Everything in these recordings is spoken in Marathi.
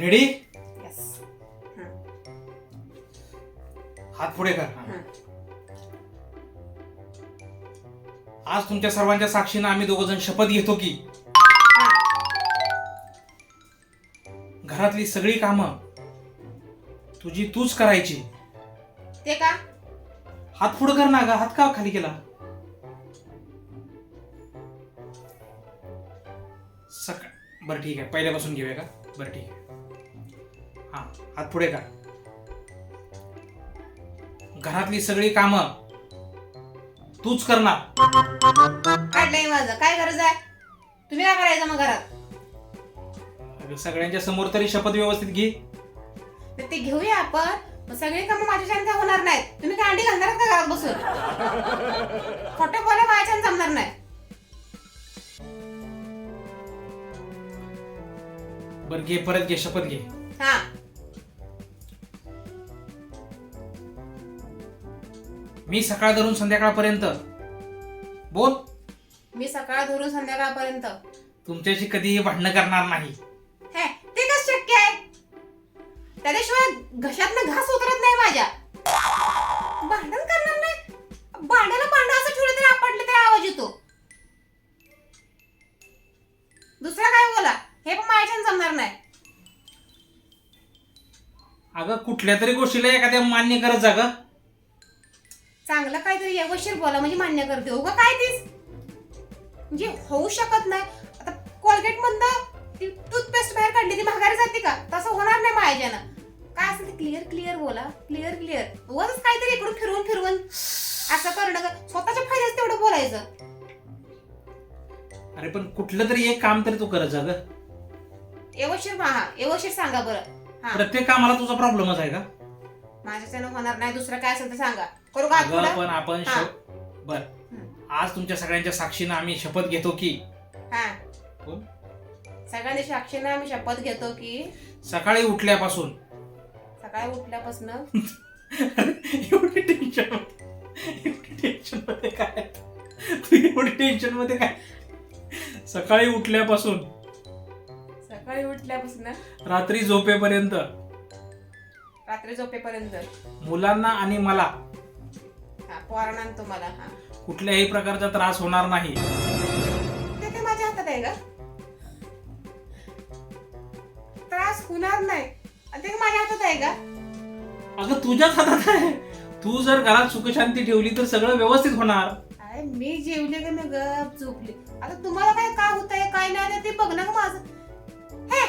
रेडी येस हात पुढे कर. हा. आज तुमच्या सर्वांच्या साक्षीनं आम्ही दोघ जण शपथ घेतो की घरातली सगळी कामं तुझी तूच करायची. ते का? हात पुढे कर ना ग. हात का खाली केला? सकाळ बरं ठीक आहे. पहिल्यापासून घेऊया का? बरं ठीक आहे. हा हात पुढे कर. घरातली सगळी कामं तूच करणार. काढलंय माझं काय गरज आहे? तुम्ही काय करायचं मग घरात? अगं, सगळ्यांच्या समोर तरी शपथ व्यवस्थित घे. तर ते घेऊया आपण मग सगळी कामं माझ्या काय होणार नाहीत? तुम्ही काय अंडी घालणार का घरात बसून? खोटं बोला माझ्या जमणार नाही. बरं घे परत घे शपथ घे. हा. मी सकाळ धरून संध्याकाळपर्यंत. बोल. मी सकाळ धरून संध्याकाळपर्यंत. तुमच्याशी कधीही भांडणं करणार नाही. हे ते कसं शक्य आहे? त्याच्याशिवाय घशातनं घास उतरत नाही माझ्या. भांडण करणार नाही? भांड्याला भांड असं ठेवलं तरी आपटलं तरी आवाज येतो. दुसरं काय बोला? हे पण माझ्याच्यानं जमणार नाही. अगं कुठल्या तरी गोष्टीला एखाद्या मान्य करत जा ग. चांगलं काहीतरी व्यवस्थित बोला म्हणजे मान्य करते. उगा काय तीच? म्हणजे होऊ शकत नाही. आता कोलगेट मधनं ती टूथपेस्ट बाहेर काढली ती महागारी जाते का? तसं होणार नाही माझ्यानं काय असेल ते क्लिअर क्लिअर बोला. क्लिअर क्लिअर उगाच काहीतरी इकडून फिरवून फिरवून असं करणं स्वतःच्या फायद्याच तेवढं बोलायचं. अरे पण कुठलं तरी एक काम तरी तू करत जा ग. व्यवस्थित हा. व्यवस्थित सांगा बरं. हा. प्रत्येक कामाला तुझा प्रॉब्लेमच आहे का? माझ्याच्यानं होणार नाही. दुसरं काय असेल तर सांगा. करू का अगं पुढं? पण आपण हा. बर. आज तुमच्या सगळ्यांच्या साक्षीनं आम्ही शपथ घेतो की? हा? सगळ्यांनी साक्षीनं आम्ही शपथ घेतो की? सकाळी उठल्यापासून. सकाळी उठल्यापासून? एवढी टेन्शन एवढी टेन्शनमध्ये काय तू एवढी टेन्शनमध्ये काय? सकाळी उठल्यापासून. सकाळी उठल्यापासून? रात्री झोपेपर्यंत. रात्री झोपेपर्यंत. मुलांना आणि मला. हा पोरांना आणि तुम्हाला हा. कुठल्याही प्रकारचा त्रास होणार नाही. ते काय माझ्या हातात आहे का त्रास होणार नाही. आणि ते काय माझ्या हातात आहे का अगं तुझ्याच हातात आहे. तू जर घरात सुखशांती ठेवली तर सगळं व्यवस्थित होणार. अरे मी जेवले का मी गप झोपले. आता तुम्हाला काय का होत आहे काय नाही ते बघ ना माझं. हे!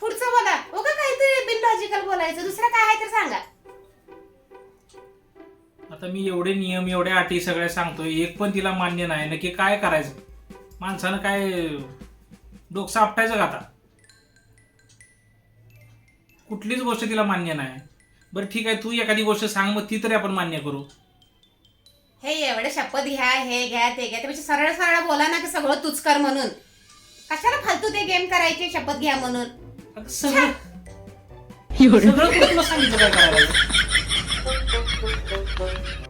पुढचं बोला. उगा काहीतरी बिनलॉजिकल बोलायचं. दुसरं काय आहे तर सांगा. आता मी एवढे नियम एवढ्या अटी सगळ्या सांगतोय एक पण तिला मान्य नाही. नक्की काय करायचं? माणसानं काय डोकं आपटायचं का आता? कुठलीच गोष्ट तिला मान्य नाही. बरं ठीक आहे तू एखादी गोष्ट सांग मग ती तरी आपण मान्य करू. हे एवढे शपथ घ्या हे घ्या ते घ्या. त्यापेक्षा सरळ सरळ बोला ना की सगळं तूच कर म्हणून. कशाला फालतू ते गेम करायचे शपथ घ्या म्हणून? अगं सगळं सगळं कुठं तुला सांगितलं काय करायला Thank.